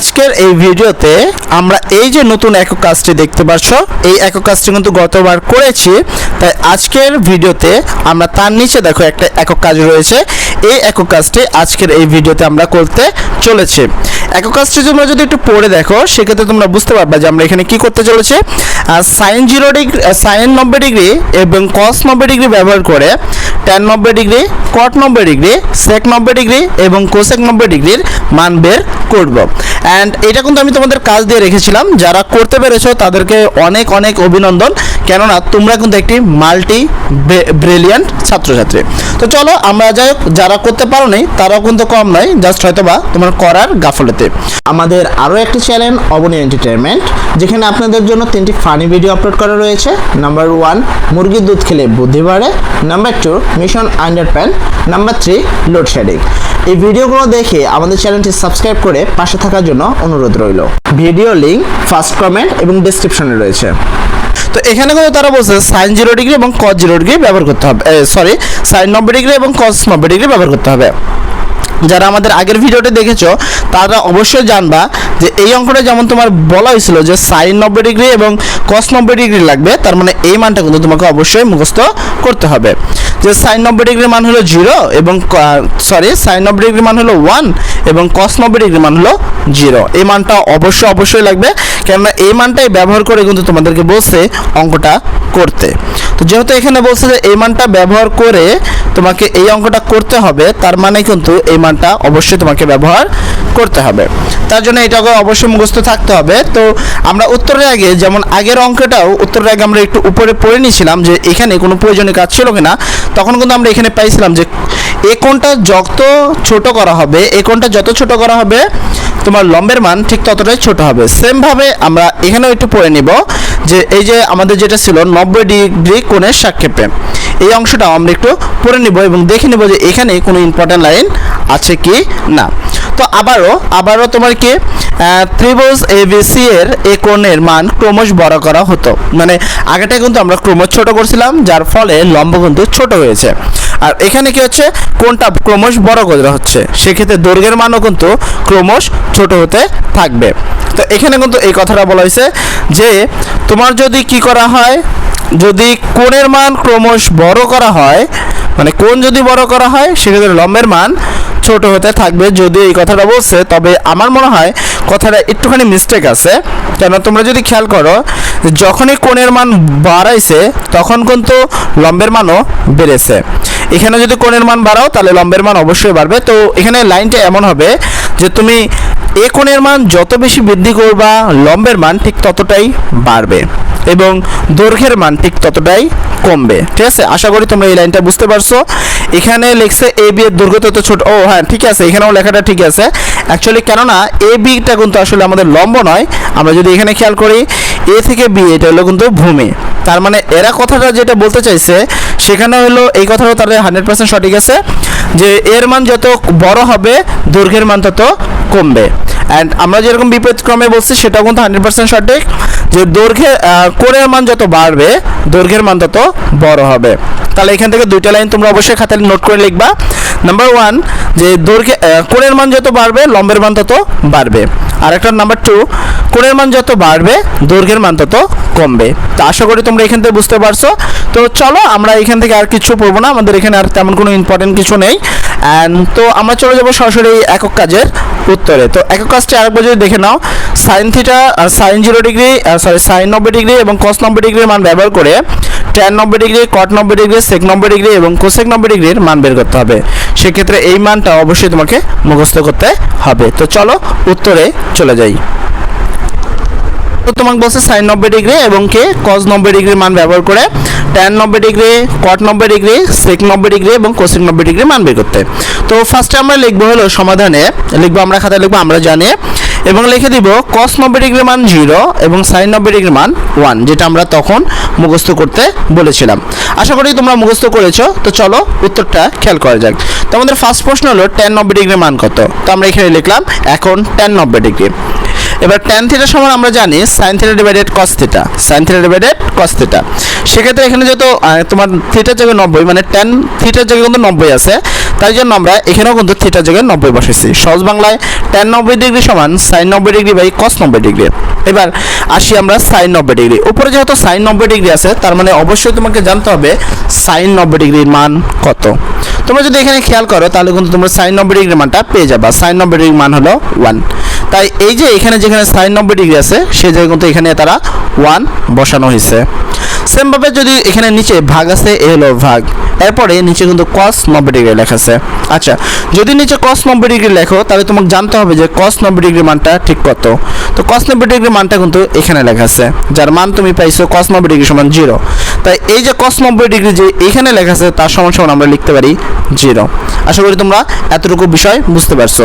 আজকের এই ভিডিওতে আমরা এই যে নতুন একক কাজটি দেখতে পাচ্ছ এই একক কাজটি কিন্তু গতবার করেছি। তাই আজকের ভিডিওতে আমরা তার নিচে দেখো একটা একক কাজ রয়েছে। এই একক আজকের এই ভিডিওতে আমরা করতে চলেছি। একক তোমরা যদি একটু পড়ে দেখো, সেক্ষেত্রে তোমরা বুঝতে পারবে যে আমরা এখানে কি করতে চলেছি। সাইন জিরো ডিগ্রি সাইন নব্বই ডিগ্রি এবং কস নব্বই ডিগ্রি ব্যবহার করে ট্যান নব্বই ডিগ্রি কট নব্বই ডিগ্রি সেক নব্বই ডিগ্রি এবং কোসেক নব্বই ডিগ্রির মান বের করব। অ্যান্ড এটা কিন্তু আমি তোমাদের কাজ দিয়ে রেখেছিলাম। যারা করতে পেরেছ তাদেরকে অনেক অনেক অভিনন্দন। কেননা তোমরা কিন্তু একটি মাল্টি ব্রিলিয়ান্ট ছাত্রছাত্রী। তো চলো আমরা যাই হোক, যারা করতে পারো নি তারাও কিন্তু কম নয়, জাস্ট হয়তো বা তোমার করার গাফলতে। আমাদের আরও একটি চ্যানেল, অবনী এন্টারটেনমেন্ট যেখানে আপনাদের জন্য তিনটি ফানি ভিডিও আপলোড করা রয়েছে। নাম্বার ওয়ান, মুরগির দুধ খেলে বুদ্ধি বাড়ে। Number two, mission under pan. Number three load shedding এই ভিডিওগুলো দেখে আমাদের চ্যানেলটি সাবস্ক্রাইব করে পাশে থাকার জন্য অনুরোধ রইল। ভিডিও লিঙ্ক ফার্স্ট কমেন্ট এবং ডিসক্রিপশনে রয়েছে। তো এখানে কিন্তু তারা বলছে সাইন জিরো ডিগ্রি এবং কস জিরো ডিগ্রি ব্যবহার করতে হবে সরি সাইন নব্বই ডিগ্রি এবং কস নব্বই ডিগ্রি ব্যবহার করতে হবে। যারা আমাদের আগের ভিডিওটি দেখেছ, তারা অবশ্যই জানবা যে এই অঙ্কটা যেমন তোমার বলা হয়েছিল যে সাইন নব্বই ডিগ্রি এবং কস নব্বই ডিগ্রি লাগবে, তার মানে এই মানটা কিন্তু তোমাকে অবশ্যই মুখস্থ করতে হবে। যে সাইন নব্বই ডিগ্রির মান হলো জিরো এবং সরি সাইন নব্বই ডিগ্রির মান হলো ওয়ান এবং কস নব্বই ডিগ্রির মান হলো জিরো। এই মানটা অবশ্যই অবশ্যই লাগবে, কেননা এই মানটাই ব্যবহার করে কিন্তু তোমাদেরকে বলছে অঙ্কটা করতে। তো যেহেতু এখানে বলছে যে এই মানটা ব্যবহার করে তোমাকে এই অঙ্কটা করতে হবে, তার মানে কিন্তু এই মানটা অবশ্যই তোমাকে ব্যবহার করতে হবে। তার জন্য এটাকে অবশ্যই মুখস্থ থাকতে হবে। তো আমরা উত্তরের আগে, যেমন আগের অঙ্কটাও উত্তরের আগে আমরা একটু উপরে পড়ে নিয়েছিলাম যে এখানে কোনো প্রয়োজনীয় কাজ ছিল কিনা, তখন কিন্তু আমরা এখানে পাইছিলাম যে এ কোনটা যত ছোট করা হবে, এ কোণটা যত ছোট করা হবে, তোমার লম্বের মান ঠিক ততটাই ছোট হবে। সেমভাবে আমরা এখানেও একটু পড়ে নিব যে এই যে আমাদের যেটা ছিল নব্বই ডিগ্রি কোণের সাক্ষেপে এই অংশটাও আমরা একটু পড়ে নিব এবং দেখে নিব যে এখানে কোনো ইম্পর্ট্যান্ট লাইন আছে কি না। তো আবারও আবারও তোমার কি ত্রিভুজ এবিসি এর এ কোণের মান ক্রমশ বড় করা হতো। মানে আগেটা কিন্তু আমরা ক্রমশ ছোট করছিলাম, যার ফলে লম্ব কিন্তু ছোট হয়েছে। আর এখানে কি হচ্ছে? কোনটা ক্রমশ বড় করা হচ্ছে। সেক্ষেত্রে দৈর্ঘ্যের মানও কিন্তু ক্রমশ ছোট হতে থাকবে। তো এখানে কিন্তু এই কথাটা বলা হয়েছে যে তোমার যদি কি করা হয় যদি কোণের মান ক্রমশ বড় করা হয় মানে কোণ যদি বড় করা হয়, সেক্ষেত্রে লম্বের মান ছোট হতে থাকবে। যদি এই কথাটা বলছে, তবে আমার মনে হয় কথাটা একটুখানি মিস্টেক আছে। কেন তোমরা যদি খেয়াল করো, যখনই কোণের মান বাড়াইছে, তখন কিন্তু লম্বের মানও বেড়েছে। এখানে যদি কোণের মান বাড়াও, তাহলে লম্বের মান অবশ্যই বাড়বে। তো এখানে লাইনটা এমন হবে যে তুমি এ কোণের মান যত বেশি বৃদ্ধি করবা, লম্বের মান ঠিক ততটাই বাড়বে। এবং দৈর্ঘ্যের মান ঠিক ততটাই কমবে। ঠিক আছে? আশা করি তোমরা এই লাইনটা বুঝতে পারছ। এখানে লিখছে এ বি এর দৈর্ঘ্য তত ছোট। ও হ্যাঁ ঠিক আছে। এখানেও লেখাটা ঠিক আছে। অ্যাকচুয়ালি কেননা এ বিটা কিন্তু আসলে আমাদের লম্ব নয়। আমরা যদি এখানে খেয়াল করি এ থেকে বি এটা হলো কিন্তু ভূমি। তার মানে এরা কথাটা যেটা বলতে চাইছে, সেখানে হলো এই কথাটা তাদের হান্ড্রেড পার্সেন্ট সঠিক আছে, যে এর মান যত বড় হবে, দৈর্ঘ্যের মান তত কমবে। অ্যান্ড আমরা যেরকম বিপরীত ক্রমে বলছি, সেটাও কিন্তু হান্ড্রেড পার্সেন্ট সঠিক। যে দৈর্ঘ্যে কোণের মান যত বাড়বে, দৈর্ঘ্যের মান তত বড় হবে। তাহলে এখান থেকে দুইটা লাইন তোমরা অবশ্যই খাতায় নোট করে লিখবা। নাম্বার ওয়ান যে দৈর্ঘ্যে কোণের মান যত বাড়বে, লম্বের মান তত বাড়বে। আর একটা নাম্বার টু কোণের মান যত বাড়বে, দৈর্ঘ্যের মান তত কমবে। তো আশা করি তোমরা এখান থেকে বুঝতে পারছ। তো চলো, আমরা এখান থেকে আর কিছু পড়ব না। আমাদের এখানে আর তেমন কোনো ইম্পর্টেন্ট কিছু নেই। অ্যান্ড তো আমরা চলে যাব সরাসরি একক কাজের উত্তরে। তো একক কাজটি আরেকবার যদি দেখে নাও sine theta sine zero degree sorry sine নব্বই ডিগ্রি এবং কস নব্বই ডিগ্রির মান ব্যবহার করে ট্যান নব্বই ডিগ্রি কট নব্বই ডিগ্রি সেক নব্বই ডিগ্রি এবং কোসেক নব্বই ডিগ্রির মান বের করতে হবে। সেক্ষেত্রে এই মানটা অবশ্যই তোমাকে মুখস্থ করতে হবে। তো চলো উত্তরে চলে যাই। তো তোমাকে বলছে সাইন নব্বই ডিগ্রি এবং কে কজ নব্বই ডিগ্রির মান ব্যবহার করে ট্যান নব্বই ডিগ্রি কট নব্বই ডিগ্রি সেক নব্বই ডিগ্রি এবং কোসেক নব্বই ডিগ্রি মান বের করতে। তো ফার্স্টে আমরা লিখব হলো সমাধানে, লিখব আমরা খাতা লিখব আমরা জানি, এবং লিখে দিব কস নব্বই ডিগ্রি মান জিরো এবং সাইন নব্বই ডিগ্রি মান ওয়ান যেটা আমরা তখন মুখস্থ করতে বলেছিলাম। আশা করি তোমরা মুখস্থ করেছ, তো চলো উত্তরটা খেয়াল করা যাক। তো আমাদের ফার্স্ট প্রশ্ন হলো টেন নব্বই ডিগ্রির মান কত? তো আমরা এখানে লিখলাম এখন টেন নব্বই ডিগ্রি এবার ট্যান থিটা সমান আমরা জানি sine theta divided cos theta sine theta divided cos theta সেক্ষেত্রে এখানে যেহেতু তোমার থিটার জায়গায় নব্বই মানে ট্যান থিটার জায়গায় কিন্তু নব্বই আছে, তাই জন্য আমরা এখানেও কিন্তু থিটার জায়গায় নব্বই বসেছি সহজ বাংলায় ট্যান নব্বই ডিগ্রি সমান সাইন নব্বই ডিগ্রি বাই কস নব্বই ডিগ্রি। এবার আসি আমরা সাইন নব্বই ডিগ্রি। উপরে যেহেতু সাইন নব্বই ডিগ্রি আছে, তার মানে অবশ্যই তোমাকে জানতে হবে সাইন নব্বই ডিগ্রির মান কত। তোমরা যদি এখানে খেয়াল করো, তাহলে কিন্তু তোমরা সাইন নব্বই ডিগ্রির মানটা পেয়ে যাবা। সাইন নব্বই ডিগ্রির মান হলো ওয়ান তাই এই যে এখানে যেখানে নব্বই ডিগ্রি আছে সেই জায়গায় কিন্তু এখানে তারা ওয়ান বসানো হয়েছে। সেমভাবে যদি এখানে নিচে ভাগ আছে, এ হলো ভাগ। এরপরে নিচে কিন্তু কস নব্বই ডিগ্রি লেখা আছে। আচ্ছা যদি নিচে কস নব্বই ডিগ্রি লেখো, তাহলে তোমাকে জানতে হবে যে কস নব্বই ডিগ্রি মানটা ঠিক কত। তো কস নব্বই ডিগ্রি মানটা কিন্তু এখানে লেখা আছে। যার মান তুমি পাইছো কস নব্বই ডিগ্রি সমান জিরো তাই এই যে কস নব্বই ডিগ্রি যে এখানে লেখা আছে, তার সমান সমান আমরা লিখতে পারি জিরো আশা করি তোমরা এতটুকু বিষয় বুঝতে পারছ।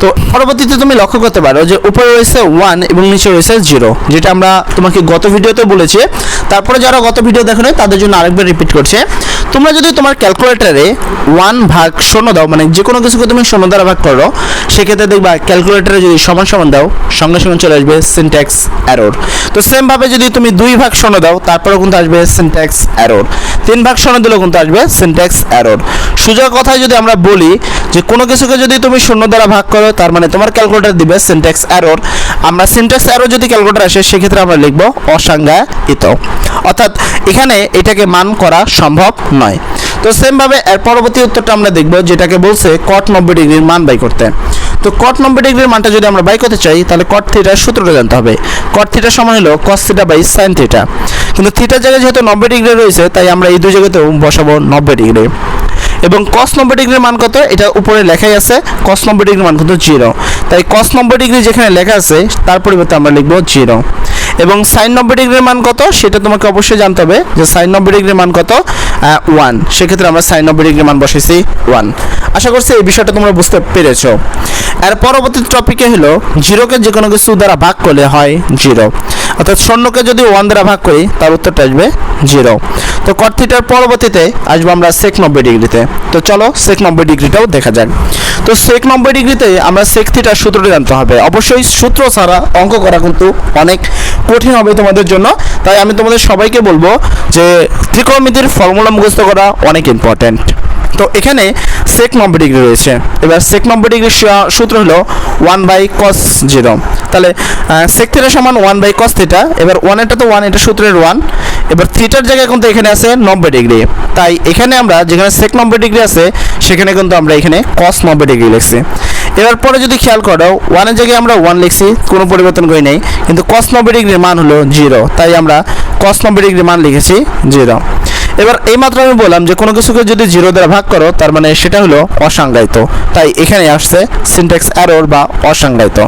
তো পরবর্তীতে তুমি লক্ষ্য করতে পারো যে উপরে রয়েছে ওয়ান এবং নিচে রয়েছে জিরো যেটা আমরা তোমাকে গত ভিডিওতে বলেছি। তারপরে যারা গত ভিডিও দেখো তাদের জন্য আরেকবার রিপিট করছে। তোমরা যদি তোমার ক্যালকুলেটারে ওয়ান ভাগ শূন্য দাও মানে যে কোনো কিছুকে তুমি শূন্য দ্বারা ভাগ করো, সেক্ষেত্রে দেখবা ক্যালকুলেটারে যদি সমান সমান দাও, সঙ্গে সঙ্গে চলে আসবে সিনট্যাক্স অ্যারোর তো সেমভাবে যদি তুমি দুই ভাগ শূন্য দাও, তারপরেও কিন্তু আসবে সিনট্যাক্স অ্যারোর তিন ভাগ শূন্য দিলেও কিন্তু আসবে সিনট্যাক্স অ্যারোর সোজা কথায় যদি আমরা বলি যে কোনো কিছুকে যদি তুমি শূন্য দ্বারা ভাগ করো তার মানে তোমার ক্যালকুলেটার দিবে সিনট্যাক্স অ্যারোর আমরা সিনট্যাক্স অ্যারোর যদি ক্যালকুলেটার আসে, সেক্ষেত্রে আমরা লিখব অসংজ্ঞায়িত। অর্থাৎ এখানে এটাকে মান করা সম্ভব নয়। তো সেমভাবে এর পরবর্তী উত্তরটা আমরা দেখব, যেটাকে বলছে কট নব্বই ডিগ্রির মান বাই করতে। তো কট নব্বই ডিগ্রির মানটা যদি আমরা বাই করতে চাই, তাহলে কট থিটার সূত্রটা জানতে হবে। কট থিটার সমান হলো cos theta by sine theta কিন্তু থিটার জায়গায় যেহেতু নব্বই ডিগ্রি রয়েছে, তাই আমরা এই দুই জায়গাতেও বসাবো নব্বই ডিগ্রি। এবং কস নব্বই ডিগ্রির মান কত? এটা উপরে লেখাই আছে কস নব্বই ডিগ্রির মান কত? জিরো তাই কস নব্বই ডিগ্রি যেখানে লেখা আছে, তার পরিবর্তে আমরা লিখব জিরো এবং সাইন নব্বই ডিগ্রির মান কত? সেটা তোমাকে অবশ্যই জানতে হবে যে সাইন নব্বই ডিগ্রির মান কত? ওয়ান সেক্ষেত্রে আমরা সাইন নব্বই ডিগ্রির মান বসেছি ওয়ান আশা করছি এই বিষয়টা তোমরা বুঝতে পেরেছ। এর পরবর্তী টপিকে হলো জিরোকে যে কোনো কিছু দ্বারা ভাগ করলে হয় জিরো অর্থাৎ শূন্যকে যদি ওয়ান দ্বারা ভাগ করি, তার উত্তরটা আসবে জিরো তো কট থিটার পরবর্তীতে আসব আমরা সেক নব্বই ডিগ্রিতে। তো চলো সেক নব্বই ডিগ্রিটাও দেখা যাক। তো সেক নব্বই ডিগ্রিতে আমরা সেক থিটার সূত্রটি জানতে হবে। অবশ্যই সূত্র ছাড়া অঙ্ক করা কিন্তু অনেক কঠিন হবে তোমাদের জন্য। তাই আমি তোমাদের সবাইকে বলব যে ত্রিকোণমিতির ফর্মুলা মুখস্থ করা অনেক ইম্পর্ট্যান্ট তো এখানে সেক নব্বই ডিগ্রি রয়েছে। এবার সেক নব্বই ডিগ্রির সূ- সূত্র হলো ওয়ান বাই কস জিরো তাহলে সেক থিটা সমান ওয়ান বাই কস থিটা এবার ওয়ান এটা তো ওয়ান এটা সূত্রের ওয়ান এবার থিটার জায়গায় কিন্তু এখানে আছে নব্বই ডিগ্রি। তাই এখানে আমরা যেখানে সেক নব্বই ডিগ্রি আছে, সেখানে কিন্তু আমরা এখানে কস নব্বই ডিগ্রি লিখছি। এবার পরে যদি খেয়াল করো ওয়ানের জায়গায় আমরা ওয়ান লিখছি, কোনো পরিবর্তন করি নাই, কিন্তু কস নব্বই ডিগ্রির মান হলো জিরো তাই আমরা কস নব্বই ডিগ্রির মান লিখেছি জিরো এবার এইমাত্র আমি বললাম যে কোনো কিছুকে যদি জিরো দ্বারা ভাগ করো, তার মানে সেটা হলো অসংজ্ঞায়িত। তাই এখানে আসছে সিনট্যাক্স অ্যারোর বা অসংজ্ঞায়িত।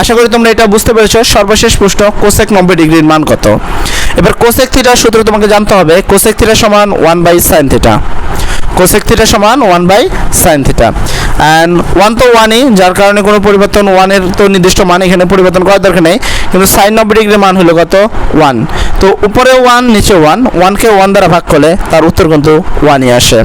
আশা করি তোমরা এটা বুঝতে পেরেছ। সর্বশেষ প্রশ্ন কোসেক নব্বই ডিগ্রির মান কত? এবার কোসেক থিটার সূত্র তোমাকে জানতে হবে কোসেক থিটা সমান one by sine theta cosec theta সমান one by sine theta and one তো ওয়ানই যার কারণে কোনো পরিবর্তন ওয়ানের তো নির্দিষ্ট মান এখানে পরিবর্তন করার দরকার নেই, কিন্তু সাইন নব্বই ডিগ্রির মান হলো কত? ওয়ান তো উপরে ওয়ান নিচে ওয়ান ওয়ানকে ওয়ান দ্বারা ভাগ করলে তার উত্তর কিন্তু ওয়ানই আসে।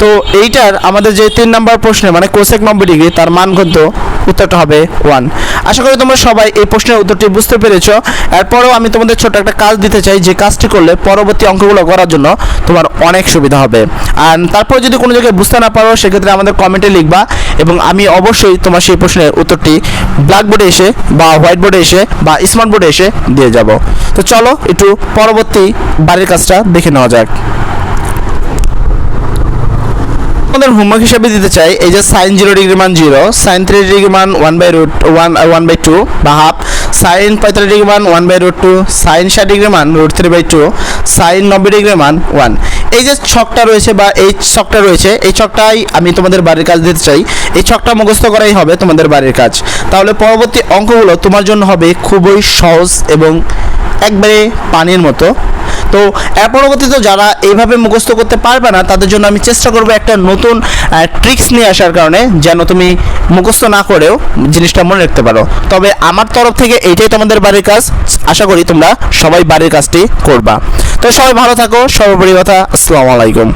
তো এইটার আমাদের যে তিন নাম্বার প্রশ্নে মানে কোসেক নব্বই ডিগ্রি, তার মান কিন্তু উত্তরটা হবে ওয়ান আশা করি তোমরা সবাই এই প্রশ্নের উত্তরটি বুঝতে পেরেছ। এরপরেও আমি তোমাদের ছোট একটা কাজ দিতে চাই, যে কাজটি করলে পরবর্তী অঙ্কগুলো করার জন্য তোমার অনেক সুবিধা হবে। আর তারপর যদি কোনো জায়গায় বুঝতে না পারো, সেক্ষেত্রে আমাদের কমেন্টে লিখবা এবং আমি অবশ্যই তোমার সেই প্রশ্নের উত্তরটি ব্ল্যাকবোর্ডে এসে বা হোয়াইট বোর্ডে এসে বা স্মার্ট বোর্ডে এসে দিয়ে যাব। তো চলো, একটু পরবর্তী বাড়ির কাজটা দেখে নেওয়া যাক। আমাদের হোমওয়ার্ক হিসাবে দিতে চাই, এই যে সাইন জিরো ডিগ্রি মান জিরো সাইন থ্রি ডিগ্রি মান one by root one one by two বা হাফ সাইন পঁয়তাল্লিশ ডিগ্রি মান one by root two sine ষাট ডিগ্রি মান root three by two sine নব্বই ডিগ্রি মান ওয়ান এই যে ছকটা রয়েছে বা এই ছকটা রয়েছে, এই ছকটাই আমি তোমাদের বাড়ির কাজ দিতে চাই। এই ছকটা মুখস্থ করাই হবে তোমাদের বাড়ির কাজ। তাহলে পরবর্তী অঙ্কগুলো তোমার জন্য হবে খুবই সহজ এবং একবারে পানির মতো। তো এর পরবর্তীতে যারা এইভাবে মুখস্থ করতে পারবে না, তাদের জন্য আমি চেষ্টা করব একটা নতুন ট্রিক্স নিয়ে আসার কারণে, যেন তুমি মুখস্থ না করেও জিনিসটা মনে রাখতে পারো। তবে আমার তরফ থেকে এইটাই তোমাদের বাড়ির কাজ। আশা করি তোমরা সবাই বাড়ির কাজটি করবা। তো সবাই ভালো থাকো। সর্বোপরি কথা, আসসালামু আলাইকুম।